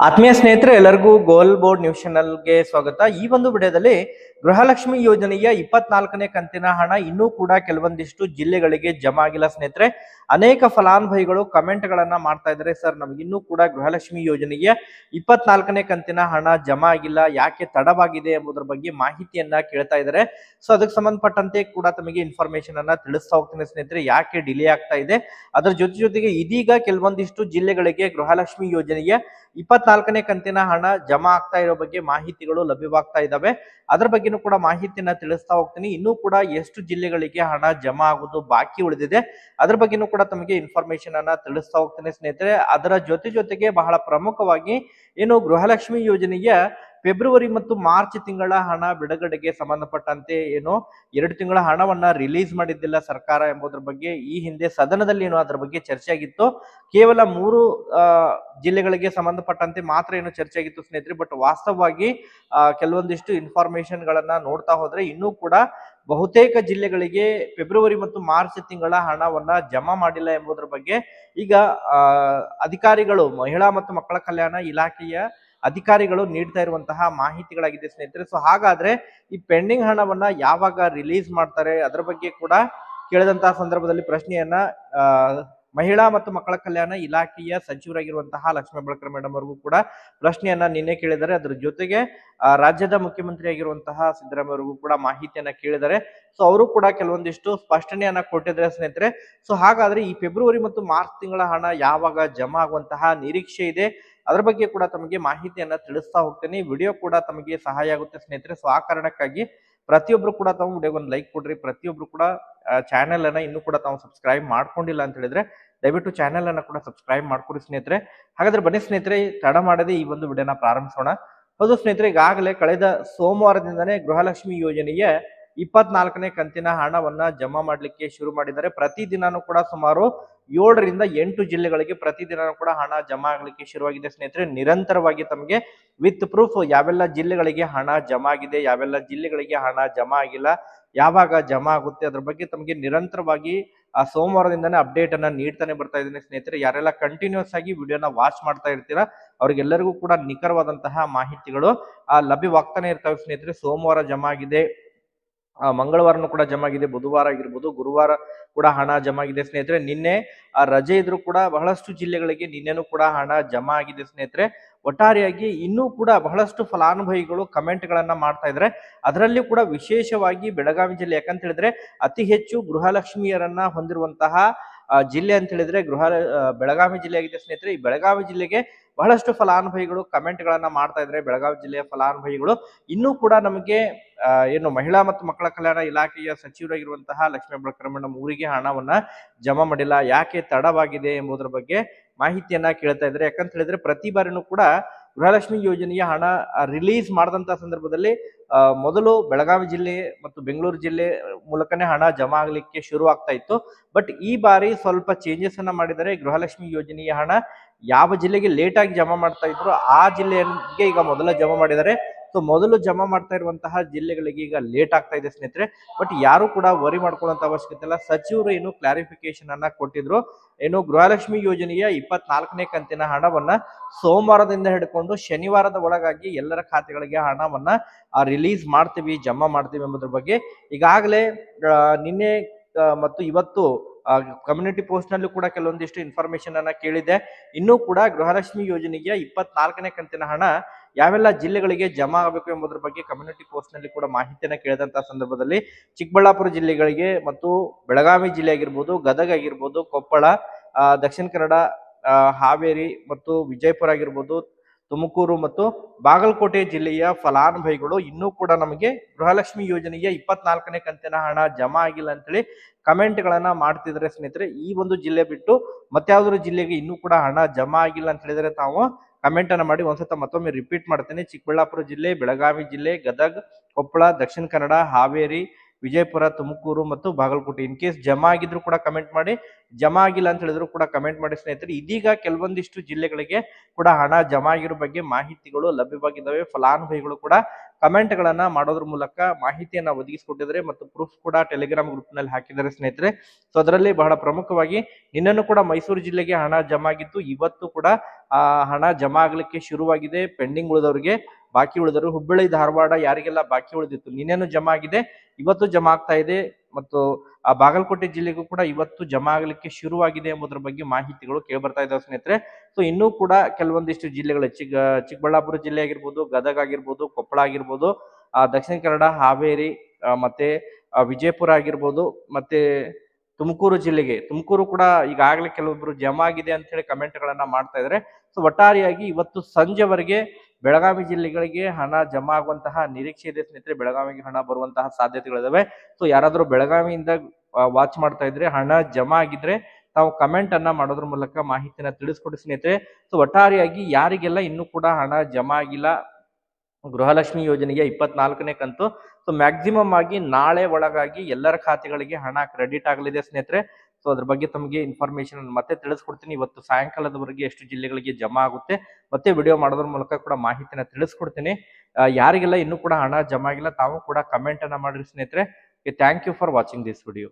ಆತ್ಮೀಯ ಸ್ನೇಹಿತರೆ, ಎಲ್ಲರಿಗೂ ಗೋಲ್ ಬೋರ್ಡ್ ನ್ಯೂಸ್ ಚಾನಲ್ಗೆ ಸ್ವಾಗತ. ಈ ಒಂದು ವಿಡಿಯೋದಲ್ಲಿ ಗೃಹಲಕ್ಷ್ಮಿ ಯೋಜನೆಯ ಇಪ್ಪತ್ನಾಲ್ಕನೇ ಕಂತಿನ ಹಣ ಇನ್ನೂ ಕೂಡ ಕೆಲವೊಂದಿಷ್ಟು ಜಿಲ್ಲೆಗಳಿಗೆ ಜಮಾ ಆಗಿಲ್ಲ ಸ್ನೇಹಿತರೆ. ಅನೇಕ ಫಲಾನುಭವಿಗಳು ಕಮೆಂಟ್ ಗಳನ್ನ ಮಾಡ್ತಾ ಇದ್ದಾರೆ, ಸರ್, ನಮ್ಗೆ ಇನ್ನೂ ಕೂಡ ಗೃಹಲಕ್ಷ್ಮಿ ಯೋಜನೆಯ ಇಪ್ಪತ್ನಾಲ್ಕನೇ ಕಂತಿನ ಹಣ ಜಮಾ ಆಗಿಲ್ಲ, ಯಾಕೆ ತಡವಾಗಿದೆ ಎಂಬುದರ ಬಗ್ಗೆ ಮಾಹಿತಿಯನ್ನ ಕೇಳ್ತಾ ಇದ್ದಾರೆ. ಸೊ, ಅದಕ್ಕೆ ಸಂಬಂಧಪಟ್ಟಂತೆ ಕೂಡ ತಮಗೆ ಇನ್ಫಾರ್ಮೇಶನ್ ಅನ್ನ ತಿಳಿಸ್ತಾ ಹೋಗ್ತೀನಿ ಸ್ನೇಹಿತರೆ, ಯಾಕೆ ಡಿಲೇ ಆಗ್ತಾ ಇದೆ. ಅದರ ಜೊತೆ ಜೊತೆಗೆ ಇದೀಗ ಕೆಲವೊಂದಿಷ್ಟು ಜಿಲ್ಲೆಗಳಿಗೆ ಗೃಹಲಕ್ಷ್ಮಿ ಯೋಜನೆಯ ಇಪ್ಪತ್ನಾಲ್ಕನೇ ಕಂತಿನ ಹಣ ಜಮಾ ಆಗ್ತಾ ಇರೋ ಬಗ್ಗೆ ಮಾಹಿತಿಗಳು ಲಭ್ಯವಾಗ್ತಾ ಇದ್ದಾವೆ. ಅದರ ಬಗ್ಗೆನೂ ಕೂಡ ಮಾಹಿತಿಯನ್ನ ತಿಳಿಸ್ತಾ ಹೋಗ್ತೀನಿ. ಇನ್ನೂ ಕೂಡ ಎಷ್ಟು ಜಿಲ್ಲೆಗಳಿಗೆ ಹಣ ಜಮಾ ಆಗೋದು ಬಾಕಿ ಉಳಿದಿದೆ, ಅದ್ರ ಬಗ್ಗೆನೂ ಕೂಡ ತಮಗೆ ಇನ್ಫಾರ್ಮೇಶನ್ ಅನ್ನ ತಿಳಿಸ್ತಾ ಹೋಗ್ತೀನಿ ಸ್ನೇಹಿತರೆ. ಅದರ ಜೊತೆ ಜೊತೆಗೆ ಬಹಳ ಪ್ರಮುಖವಾಗಿ ಏನು ಗೃಹಲಕ್ಷ್ಮಿ ಯೋಜನೆಯ ಫೆಬ್ರವರಿ ಮತ್ತು ಮಾರ್ಚ್ ತಿಂಗಳ ಹಣ ಬಿಡುಗಡೆಗೆ ಸಂಬಂಧಪಟ್ಟಂತೆ ಏನು ಎರಡು ತಿಂಗಳ ಹಣವನ್ನ ರಿಲೀಸ್ ಮಾಡಿದ್ದಿಲ್ಲ ಸರ್ಕಾರ ಎಂಬುದರ ಬಗ್ಗೆ ಈ ಹಿಂದೆ ಸದನದಲ್ಲಿ ಏನು ಅದರ ಬಗ್ಗೆ ಚರ್ಚೆ ಆಗಿತ್ತು. ಕೇವಲ ಮೂರು ಜಿಲ್ಲೆಗಳಿಗೆ ಸಂಬಂಧಪಟ್ಟಂತೆ ಮಾತ್ರ ಏನು ಚರ್ಚೆ ಆಗಿತ್ತು ಸ್ನೇಹಿತರೆ, ಬಟ್ ವಾಸ್ತವವಾಗಿ ಕೆಲವೊಂದಿಷ್ಟು ಇನ್ಫಾರ್ಮೇಶನ್ ಗಳನ್ನ ನೋಡ್ತಾ ಹೋದ್ರೆ ಇನ್ನೂ ಕೂಡ ಬಹುತೇಕ ಜಿಲ್ಲೆಗಳಿಗೆ ಫೆಬ್ರವರಿ ಮತ್ತು ಮಾರ್ಚ್ ತಿಂಗಳ ಹಣವನ್ನ ಜಮಾ ಮಾಡಿಲ್ಲ ಎಂಬುದರ ಬಗ್ಗೆ ಈಗ ಅಧಿಕಾರಿಗಳು, ಮಹಿಳಾ ಮತ್ತು ಮಕ್ಕಳ ಕಲ್ಯಾಣ ಇಲಾಖೆಯ ಅಧಿಕಾರಿಗಳು ನೀಡ್ತಾ ಇರುವಂತಹ ಮಾಹಿತಿಗಳಾಗಿದೆ ಸ್ನೇಹಿತರೆ. ಸೊ ಹಾಗಾದ್ರೆ ಈ ಪೆಂಡಿಂಗ್ ಹಣವನ್ನ ಯಾವಾಗ ರಿಲೀಸ್ ಮಾಡ್ತಾರೆ, ಅದರ ಬಗ್ಗೆ ಕೂಡ ಕೇಳಿದಂತಹ ಸಂದರ್ಭದಲ್ಲಿ ಪ್ರಶ್ನೆಯನ್ನ ಮಹಿಳಾ ಮತ್ತು ಮಕ್ಕಳ ಕಲ್ಯಾಣ ಇಲಾಖೆಯ ಸಚಿವರಾಗಿರುವಂತಹ ಲಕ್ಷ್ಮೀ ಬಳಕರ್ ಮೇಡಮ್ ಅವರಿಗೂ ಕೂಡ ಪ್ರಶ್ನೆಯನ್ನ ನಿನ್ನೆ ಕೇಳಿದರೆ ಅದರ ಜೊತೆಗೆ ರಾಜ್ಯದ ಮುಖ್ಯಮಂತ್ರಿ ಆಗಿರುವಂತಹ ಸಿದ್ದರಾಮಯ್ಯ ಕೂಡ ಮಾಹಿತಿಯನ್ನ ಕೇಳಿದರೆ ಸೊ ಅವರು ಕೂಡ ಕೆಲವೊಂದಿಷ್ಟು ಸ್ಪಷ್ಟನೆಯನ್ನ ಕೊಟ್ಟಿದ್ದಾರೆ ಸ್ನೇಹಿತರೆ. ಸೊ ಹಾಗಾದ್ರೆ ಈ ಫೆಬ್ರವರಿ ಮತ್ತು ಮಾರ್ಚ್ ತಿಂಗಳ ಹಣ ಯಾವಾಗ ಜಮಾ ಆಗುವಂತಹ ನಿರೀಕ್ಷೆ ಇದೆ? ಅದರ ಬಗ್ಗೆ ಕೂಡ ತಮಗೆ ಮಾಹಿತಿಯನ್ನ ತಿಳಿಸ್ತಾ ಹೋಗ್ತೇನೆ. ವಿಡಿಯೋ ಕೂಡ ತಮಗೆ ಸಹಾಯ ಆಗುತ್ತೆ ಸ್ನೇಹಿತರೆ. ಸೊ ಆ ಕಾರಣಕ್ಕಾಗಿ ಪ್ರತಿಯೊಬ್ರು ಕೂಡ ತಾವು ವಿಡಿಯೋಗೆ ಒಂದು ಲೈಕ್ ಕೊಡ್ರಿ. ಪ್ರತಿಯೊಬ್ರು ಕೂಡ ಚಾನೆಲ್ ಅನ್ನ ಇನ್ನೂ ಕೂಡ ತಾವು ಸಬ್ಸ್ಕ್ರೈಬ್ ಮಾಡ್ಕೊಂಡಿಲ್ಲ ಅಂತ ಹೇಳಿದ್ರೆ ದಯವಿಟ್ಟು ಚಾನೆಲ್ ಅನ್ನ ಕೂಡ ಸಬ್ಸ್ಕ್ರೈಬ್ ಮಾಡ್ಕೊಡಿ ಸ್ನೇಹಿತರೆ. ಹಾಗಾದ್ರೆ ಬನ್ನಿ ಸ್ನೇಹಿತರೆ ತಡ ಮಾಡದೆ ಈ ಒಂದು ವಿಡಿಯೋನ ಪ್ರಾರಂಭಿಸೋಣ. ಹೌದು ಸ್ನೇಹಿತರೆ, ಈಗಾಗಲೇ ಕಳೆದ ಸೋಮವಾರದಿಂದನೇ ಗೃಹಲಕ್ಷ್ಮಿ ಯೋಜನೆಯ ಇಪ್ಪತ್ನಾಲ್ಕನೇ ಕಂತಿನ ಹಣವನ್ನ ಜಮಾ ಮಾಡಲಿಕ್ಕೆ ಶುರು ಮಾಡಿದ್ದಾರೆ. ಪ್ರತಿದಿನಾನು ಕೂಡ ಸುಮಾರು ಏಳರಿಂದ ಎಂಟು ಜಿಲ್ಲೆಗಳಿಗೆ ಪ್ರತಿದಿನ ಕೂಡ ಹಣ ಜಮಾ ಆಗಲಿಕ್ಕೆ ಶುರುವಾಗಿದೆ. ಸ್ನೇಹಿತರೆ, ನಿರಂತರವಾಗಿ ತಮಗೆ ವಿತ್ ಪ್ರೂಫ್ ಯಾವೆಲ್ಲ ಜಿಲ್ಲೆಗಳಿಗೆ ಹಣ ಜಮಾ ಆಗಿದೆ, ಯಾವೆಲ್ಲ ಜಿಲ್ಲೆಗಳಿಗೆ ಹಣ ಜಮಾ ಆಗಿಲ್ಲ, ಯಾವಾಗ ಜಮಾ ಆಗುತ್ತೆ ಅದ್ರ ಬಗ್ಗೆ ತಮಗೆ ನಿರಂತರವಾಗಿ, ಆ ಸೋಮವಾರದಿಂದನೇ ಅಪ್ಡೇಟ್ ಅನ್ನ ನೀಡ್ತಾನೆ ಬರ್ತಾ ಇದ್ದೀನಿ. ಸ್ನೇಹಿತರೆ, ಯಾರೆಲ್ಲ ಕಂಟಿನ್ಯೂಸ್ ಆಗಿ ವಿಡಿಯೋನ ವಾಚ್ ಮಾಡ್ತಾ ಇರ್ತೀರಾ, ಅವ್ರಿಗೆಲ್ಲರಿಗೂ ಕೂಡ ನಿಖರವಾದಂತಹ ಮಾಹಿತಿಗಳು, ಆ ಲಭ್ಯವಾಗ್ತಾನೆ ಇರ್ತವೆ. ಸ್ನೇಹಿತರೆ, ಸೋಮವಾರ ಜಮಾ ಆಗಿದೆ ಮಂಗಳವಾರನೂ ಕೂಡ ಜಮಾಗಿದೆ ಬುಧವಾರ ಆಗಿರ್ಬೋದು ಗುರುವಾರ ಕೂಡ ಹಣ ಜಮಾಗಿದೆ ಸ್ನೇಹಿತರೆ. ನಿನ್ನೆ ಆ ರಜೆ ಇದ್ರೂ ಕೂಡ ಬಹಳಷ್ಟು ಜಿಲ್ಲೆಗಳಿಗೆ ನಿನ್ನೆನೂ ಕೂಡ ಹಣ ಜಮ ಆಗಿದೆ ಸ್ನೇಹಿತರೆ. ಒಟ್ಟಾರೆಯಾಗಿ ಇನ್ನೂ ಕೂಡ ಬಹಳಷ್ಟು ಫಲಾನುಭವಿಗಳು ಕಮೆಂಟ್ ಗಳನ್ನ ಮಾಡ್ತಾ ಇದ್ರೆ ಅದರಲ್ಲಿ ಕೂಡ ವಿಶೇಷವಾಗಿ ಬೆಳಗಾವಿ ಜಿಲ್ಲೆ ಯಾಕಂತ ಹೇಳಿದ್ರೆ ಅತಿ ಹೆಚ್ಚು ಗೃಹಲಕ್ಷ್ಮಿಯರನ್ನ ಹೊಂದಿರುವಂತಹ ಆ, ಜಿಲ್ಲೆ ಅಂತ ಹೇಳಿದ್ರೆ ಗೃಹ ಬೆಳಗಾವಿ ಜಿಲ್ಲೆ ಆಗಿದೆ ಸ್ನೇಹಿತರೆ. ಈ ಬೆಳಗಾವಿ ಜಿಲ್ಲೆಗೆ ಬಹಳಷ್ಟು ಫಲಾನುಭವಿಗಳು ಕಮೆಂಟ್ ಗಳನ್ನ ಮಾಡ್ತಾ ಇದ್ರೆ ಬೆಳಗಾವಿ ಜಿಲ್ಲೆಯ ಫಲಾನುಭವಿಗಳು. ಇನ್ನೂ ಕೂಡ ನಮಗೆ ಏನು ಮಹಿಳಾ ಮತ್ತು ಮಕ್ಕಳ ಕಲ್ಯಾಣ ಇಲಾಖೆಯ ಸಚಿವರಾಗಿರುವಂತಹ ಲಕ್ಷ್ಮೀ ಬಳಕರಮಣ್ಣ ಊರಿಗೆ ಹಣವನ್ನ ಜಮಾ ಮಾಡಿಲ್ಲ. ಯಾಕೆ ತಡವಾಗಿದೆ ಎಂಬುದರ ಬಗ್ಗೆ ಮಾಹಿತಿಯನ್ನ ಕೇಳ್ತಾ ಇದ್ರೆ ಯಾಕಂತ ಹೇಳಿದ್ರೆ ಪ್ರತಿ ಬಾರಿನೂ ಕೂಡ ಗೃಹಲಕ್ಷ್ಮಿ ಯೋಜನೆಯ ಹಣ ರಿಲೀಸ್ ಮಾಡಿದಂಥ ಸಂದರ್ಭದಲ್ಲಿ ಮೊದಲು ಬೆಳಗಾವಿ ಜಿಲ್ಲೆ ಮತ್ತು ಬೆಂಗಳೂರು ಜಿಲ್ಲೆ ಮೂಲಕನೇ ಹಣ ಜಮಾ ಆಗಲಿಕ್ಕೆ ಶುರು ಆಗ್ತಾ ಇತ್ತು. ಬಟ್ ಈ ಬಾರಿ ಸ್ವಲ್ಪ ಚೇಂಜಸ್ ಅನ್ನ ಮಾಡಿದರೆ ಗೃಹಲಕ್ಷ್ಮಿ ಯೋಜನೆಯ ಹಣ ಯಾವ ಜಿಲ್ಲೆಗೆ ಲೇಟಾಗಿ ಜಮಾ ಮಾಡ್ತಾ ಇದ್ರು ಆ ಜಿಲ್ಲೆಗೆ ಈಗ ಮೊದಲ ಜಮಾ ಮಾಡಿದ್ದಾರೆ. ಸೊ ಮೊದಲು ಜಮಾ ಮಾಡ್ತಾ ಇರುವಂತಹ ಜಿಲ್ಲೆಗಳಿಗೆ ಈಗ ಲೇಟ್ ಆಗ್ತಾ ಇದೆ ಸ್ನೇಹಿತರೆ. ಬಟ್ ಯಾರು ಕೂಡ ವರಿ ಮಾಡ್ಕೊಳ್ಳುವಂತ ಅವಶ್ಯಕತೆ ಇಲ್ಲ. ಸಚಿವರು ಏನು ಕ್ಲಾರಿಫಿಕೇಶನ್ ಅನ್ನ ಕೊಟ್ಟಿದ್ರು. ಏನು ಗೃಹಲಕ್ಷ್ಮಿ ಯೋಜನೆಯ ಇಪ್ಪತ್ನಾಲ್ಕನೇ ಕಂತಿನ ಹಣವನ್ನ ಸೋಮವಾರದಿಂದ ಹಿಡ್ಕೊಂಡು ಶನಿವಾರದ ಒಳಗಾಗಿ ಎಲ್ಲರ ಖಾತೆಗಳಿಗೆ ಹಣವನ್ನ ರಿಲೀಸ್ ಮಾಡ್ತೀವಿ, ಜಮಾ ಮಾಡ್ತೀವಿ ಎಂಬುದ್ರ ಬಗ್ಗೆ ಈಗಾಗಲೇ ನಿನ್ನೆ ಮತ್ತು ಇವತ್ತು ಕಮ್ಯುನಿಟಿ ಪೋಸ್ಟ್ ನಲ್ಲೂ ಕೂಡ ಕೆಲವೊಂದಿಷ್ಟು ಇನ್ಫಾರ್ಮೇಶನ್ ಅನ್ನ ಕೇಳಿದೆ. ಇನ್ನೂ ಕೂಡ ಗೃಹಲಕ್ಷ್ಮಿ ಯೋಜನೆಗೆ ಇಪ್ಪತ್ನಾಲ್ಕನೇ ಕಂತಿನ ಹಣ ಯಾವೆಲ್ಲ ಜಿಲ್ಲೆಗಳಿಗೆ ಜಮಾ ಆಗಬೇಕು ಎಂಬುದರ ಬಗ್ಗೆ ಕಮ್ಯುನಿಟಿ ಪೋಸ್ಟ್ನಲ್ಲಿ ಕೂಡ ಮಾಹಿತಿಯನ್ನು ಕೇಳಿದಂತಹ ಸಂದರ್ಭದಲ್ಲಿ ಚಿಕ್ಕಬಳ್ಳಾಪುರ ಜಿಲ್ಲೆಗಳಿಗೆ ಮತ್ತು ಬೆಳಗಾವಿ ಜಿಲ್ಲೆ ಆಗಿರ್ಬೋದು, ಗದಗ ಆಗಿರ್ಬೋದು, ಕೊಪ್ಪಳ ದಕ್ಷಿಣ ಕನ್ನಡ ಹಾವೇರಿ ಮತ್ತು ವಿಜಯಪುರ ಆಗಿರ್ಬೋದು ತುಮಕೂರು ಮತ್ತು ಬಾಗಲಕೋಟೆ ಜಿಲ್ಲೆಯ ಫಲಾನುಭವಿಗಳು ಇನ್ನೂ ಕೂಡ ನಮಗೆ ಗೃಹಲಕ್ಷ್ಮಿ ಯೋಜನೆಯ ಇಪ್ಪತ್ನಾಲ್ಕನೇ ಕಂತಿನ ಹಣ ಜಮಾ ಆಗಿಲ್ಲ ಅಂತೇಳಿ ಕಮೆಂಟ್ಗಳನ್ನ ಮಾಡ್ತಿದ್ರೆ ಸ್ನೇಹಿತರೆ. ಈ ಒಂದು ಜಿಲ್ಲೆ ಬಿಟ್ಟು ಮತ್ಯಾವ್ದಾದ್ರು ಜಿಲ್ಲೆಗೆ ಇನ್ನೂ ಕೂಡ ಹಣ ಜಮಾ ಆಗಿಲ್ಲ ಅಂತ ಹೇಳಿದ್ರೆ ತಾವು ಕಮೆಂಟ್ ಅನ್ನ ಮಾಡಿ ಒಂದ್ಸತ ಮತ್ತೊಮ್ಮೆ ರಿಪೀಟ್ ಮಾಡ್ತೇನೆ. ಚಿಕ್ಕಬಳ್ಳಾಪುರ ಜಿಲ್ಲೆ, ಬೆಳಗಾವಿ ಜಿಲ್ಲೆ, ಗದಗ್, ಕೊಪ್ಪಳ, ದಕ್ಷಿಣ ಕನ್ನಡ, ಹಾವೇರಿ ವಿಜಯಪುರ, ತುಮಕೂರು ಮತ್ತು ಬಾಗಲಕೋಟೆ. ಇನ್ ಕೇಸ್ ಜಮಾ ಆಗಿದ್ರು ಕೂಡ ಕಮೆಂಟ್ ಮಾಡಿ. ಜಮಾ ಆಗಿಲ್ಲ ಅಂತ ಹೇಳಿದ್ರು ಕೂಡ ಕಮೆಂಟ್ ಮಾಡಿ ಸ್ನೇಹಿತರೆ. ಇದೀಗ ಕೆಲವೊಂದಿಷ್ಟು ಜಿಲ್ಲೆಗಳಿಗೆ ಕೂಡ ಹಣ ಜಮಾ ಆಗಿರೋ ಬಗ್ಗೆ ಮಾಹಿತಿಗಳು ಲಭ್ಯವಾಗಿದ್ದಾವೆ. ಫಲಾನುಭವಿಗಳು ಕೂಡ ಕಮೆಂಟ್ ಗಳನ್ನ ಮಾಡೋದ್ರ ಮೂಲಕ ಮಾಹಿತಿಯನ್ನ ಒದಗಿಸಿಕೊಟ್ಟಿದ್ದಾರೆ ಮತ್ತು ಪ್ರೂಫ್ ಕೂಡ ಟೆಲಿಗ್ರಾಮ್ ಗ್ರೂಪ್ನಲ್ಲಿ ಹಾಕಿದ್ದಾರೆ ಸ್ನೇಹಿತರೆ. ಸೊ, ಅದರಲ್ಲಿ ಬಹಳ ಪ್ರಮುಖವಾಗಿ ನಿನ್ನನ್ನು ಕೂಡ ಮೈಸೂರು ಜಿಲ್ಲೆಗೆ ಹಣ ಜಮಾ ಆಗಿದ್ದು ಇವತ್ತು ಕೂಡ, ಆ, ಹಣ ಜಮಾ ಆಗ್ಲಿಕ್ಕೆ ಶುರುವಾಗಿದೆ, ಪೆಂಡಿಂಗ್ ಉಳಿದವರಿಗೆ ಬಾಕಿ ಉಳಿದರು ಹುಬ್ಬಳ್ಳಿ, ಧಾರವಾಡ ಯಾರಿಗೆಲ್ಲ ಬಾಕಿ ಉಳಿದಿತ್ತು, ನಿನ್ನೇನು ಜಮಾ ಆಗಿದೆ, ಇವತ್ತು ಜಮಾ ಆಗ್ತಾ ಇದೆ. ಮತ್ತು ಆ ಬಾಗಲಕೋಟೆ ಜಿಲ್ಲೆಗೂ ಕೂಡ ಇವತ್ತು ಜಮಾ ಆಗಲಿಕ್ಕೆ ಶುರುವಾಗಿದೆ ಎಂಬುದರ ಬಗ್ಗೆ ಮಾಹಿತಿಗಳು ಕೇಳ್ಬರ್ತಾ ಇದ್ದಾವೆ ಸ್ನೇಹಿತರೆ. ಸೊ ಇನ್ನೂ ಕೂಡ ಕೆಲವೊಂದಿಷ್ಟು ಜಿಲ್ಲೆಗಳು ಚಿಕ್ಕ ಚಿಕ್ಕಬಳ್ಳಾಪುರ ಜಿಲ್ಲೆ ಆಗಿರ್ಬೋದು, ಗದಗ ಆಗಿರ್ಬೋದು, ಕೊಪ್ಪಳ ಆಗಿರ್ಬೋದು ದಕ್ಷಿಣ ಕನ್ನಡ, ಹಾವೇರಿ ಮತ್ತೆ ವಿಜಯಪುರ ಆಗಿರ್ಬೋದು, ಮತ್ತೆ ತುಮಕೂರು ಜಿಲ್ಲೆಗೆ. ತುಮಕೂರು ಕೂಡ ಈಗಾಗಲೇ ಕೆಲವೊಬ್ರು ಜಮಾ ಆಗಿದೆ ಅಂತ ಹೇಳಿ ಕಮೆಂಟ್ ಗಳನ್ನ ಮಾಡ್ತಾ ಇದ್ದಾರೆ ಸೊ ಒಟ್ಟಾರೆಯಾಗಿ ಇವತ್ತು ಸಂಜೆವರೆಗೆ ಬೆಳಗಾವಿ ಜಿಲ್ಲೆಗಳಿಗೆ ಹಣ ಜಮಾ ಆಗುವಂತಹ ನಿರೀಕ್ಷೆ ಇದೆ ಸ್ನೇಹಿತರೆ. ಬೆಳಗಾವಿಗೆ ಹಣ ಬರುವಂತಹ ಸಾಧ್ಯತೆಗಳಿದಾವೆ. ಸೊ ಯಾರಾದರೂ ಬೆಳಗಾವಿಯಿಂದ ವಾಚ್ ಮಾಡ್ತಾ ಇದ್ರೆ, ಹಣ ಜಮಾ ಆಗಿದ್ರೆ ತಾವು ಕಮೆಂಟ್ ಅನ್ನ ಮಾಡೋದ್ರ ಮೂಲಕ ಮಾಹಿತಿನ ತಿಳಿಸ್ಕೊಡಿ ಸ್ನೇಹಿತರೆ. ಸೊ ಒಟ್ಟಾರೆಯಾಗಿ ಯಾರಿಗೆಲ್ಲ ಇನ್ನೂ ಕೂಡ ಹಣ ಜಮಾ ಆಗಿಲ್ಲ, ಗೃಹಲಕ್ಷ್ಮಿ ಯೋಜನೆಗೆ ಇಪ್ಪತ್ನಾಲ್ಕನೇ ಕಂತು. ಸೊ ಮ್ಯಾಕ್ಸಿಮಮ್ ಆಗಿ ನಾಳೆ ಒಳಗಾಗಿ ಎಲ್ಲರ ಖಾತೆಗಳಿಗೆ ಹಣ ಕ್ರೆಡಿಟ್ ಆಗಲಿದೆ ಸ್ನೇಹಿತರೆ. ಸೊ ಅದ್ರ ಬಗ್ಗೆ ತಮಗೆ ಇನ್ಫಾರ್ಮೇಶನ್ ಮತ್ತೆ ತಿಳಿಸ್ಕೊಡ್ತೀನಿ. ಇವತ್ತು ಸಾಯಂಕಾಲದವರೆಗೆ ಎಷ್ಟು ಜಿಲ್ಲೆಗಳಿಗೆ ಜಮಾ ಆಗುತ್ತೆ, ಮತ್ತೆ ವಿಡಿಯೋ ಮಾಡೋದ್ರ ಮೂಲಕ ಕೂಡ ಮಾಹಿತಿನ ತಿಳಿಸ್ಕೊಡ್ತೀನಿ. ಯಾರಿಗೆಲ್ಲ ಇನ್ನೂ ಕೂಡ ಹಣ ಜಮಾ ಆಗಿಲ್ಲ, ತಾವು ಕೂಡ ಕಮೆಂಟ್ ಅನ್ನ ಮಾಡಿರಿ ಸ್ನೇಹಿತರೆ. Thank you for watching this video